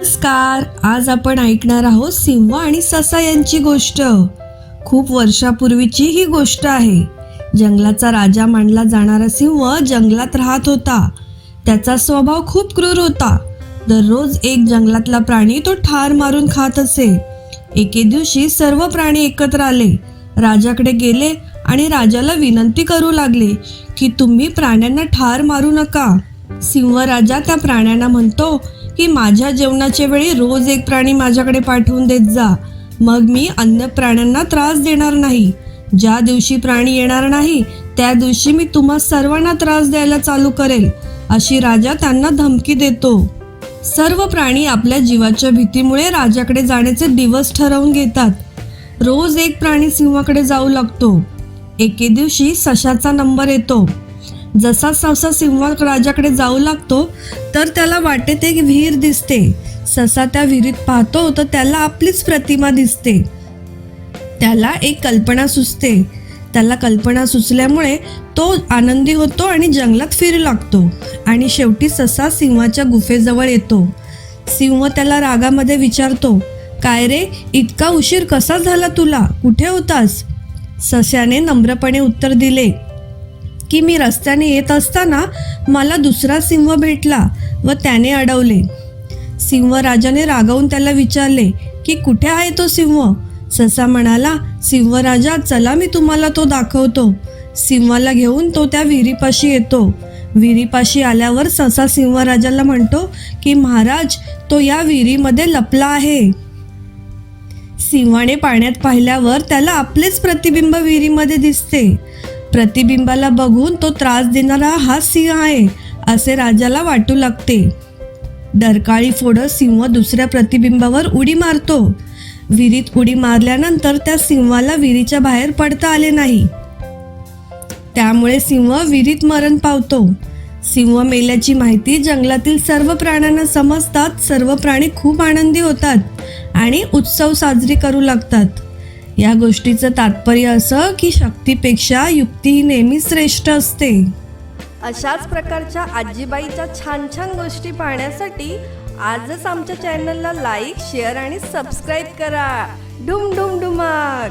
नमस्कार. आज आपण ऐकणार आहोत सिंह आणि ससा यांची गोष्ट. खूप वर्षापूर्वीची ही गोष्ट आहे. जंगलाचा राजा मानला जाणारा सिंह जंगलात राहत होता. त्याचा स्वभाव खूप क्रूर होता. दररोज एक जंगलातला प्राणी तो ठार मारून खात असे. एके दिवशी सर्व प्राणी एकत्र आले. राजाकडे गेले आणि राजाला विनंती करू लागले की तुम्ही प्राण्यांना ठार मारू नका. सिंह राजा त्या प्राण्यांना म्हणतो की माझ्या जेवणाच्या वेळी रोज एक प्राणी माझ्याकडे पाठवून देत जा. मग मी अन्य प्राण्यांना त्रास देणार नाही. ज्या दिवशी प्राणी येणार नाही त्या दिवशी मी तुम्हा सर्वांना त्रास द्यायला चालू करेल अशी राजा त्यांना धमकी देतो. सर्व प्राणी आपल्या जीवाच्या भीतीमुळे राजाकडे जाण्याचे दिवस ठरवून घेतात. रोज एक प्राणी सिंहाकडे जाऊ लागतो. एके दिवशी सशाचा नंबर येतो. जसा ससा सिंह राजाकडे जाऊ लागतो तर त्याला वाटेत एक विहीर दिसते. ससा त्या विहिरीत पाहतो तर त्याला आपलीच प्रतिमा दिसते. त्याला एक कल्पना सुचते. त्याला कल्पना सुचल्यामुळे तो आनंदी होतो आणि जंगलात फिरू लागतो. आणि शेवटी ससा सिंहाच्या गुफेजवळ येतो. सिंह त्याला रागामध्ये विचारतो काय रे इतका उशीर कसा झाला तुला? कुठे होतास? सस्याने नम्रपणे उत्तर दिले की मी रस्त्याने येत असताना मला दुसरा सिंह भेटला व त्याने अडवले. सिंह राजाने रागावून त्याला विचारले की कुठे आहे तो सिंह? ससा म्हणाला सिंहराजा चला मी तुम्हाला तो दाखवतो. सिंहाला घेऊन तो त्या विहिरीपाशी येतो. विहिरीपाशी आल्यावर ससा सिंहराजाला म्हणतो की महाराज तो या विहिरीमध्ये लपला आहे. सिंहाने पाण्यात पाहिल्यावर त्याला आपलेच प्रतिबिंब विहिरीमध्ये दिसते. प्रतिबिंबाला बघून तो त्रास देणारा हा सिंह आहे असे राजाला वाटू लागते. डरकाळी फोडत सिंह दुसऱ्या प्रतिबिंबावर उडी मारतो. विहिरीत उडी मारल्यानंतर त्या सिंहाला विहिरीच्या बाहेर पडता आले नाही. त्यामुळे सिंह विहिरीत मरण पावतो. सिंह मेल्याची माहिती जंगलातील सर्व प्राण्यांना समजतात सर्व प्राणी खूप आनंदी होतात आणि उत्सव साजरी करू लागतात. या गोष्टीचं तात्पर्य असं की शक्तीपेक्षा युक्ती ही नेहमी श्रेष्ठ असते. अशाच प्रकारच्या आजीबाईच्या छान छान गोष्टी पाहण्यासाठी आजच आमच्या चॅनलला लाईक शेअर आणि सबस्क्राईब करा. डुम डुम डुमा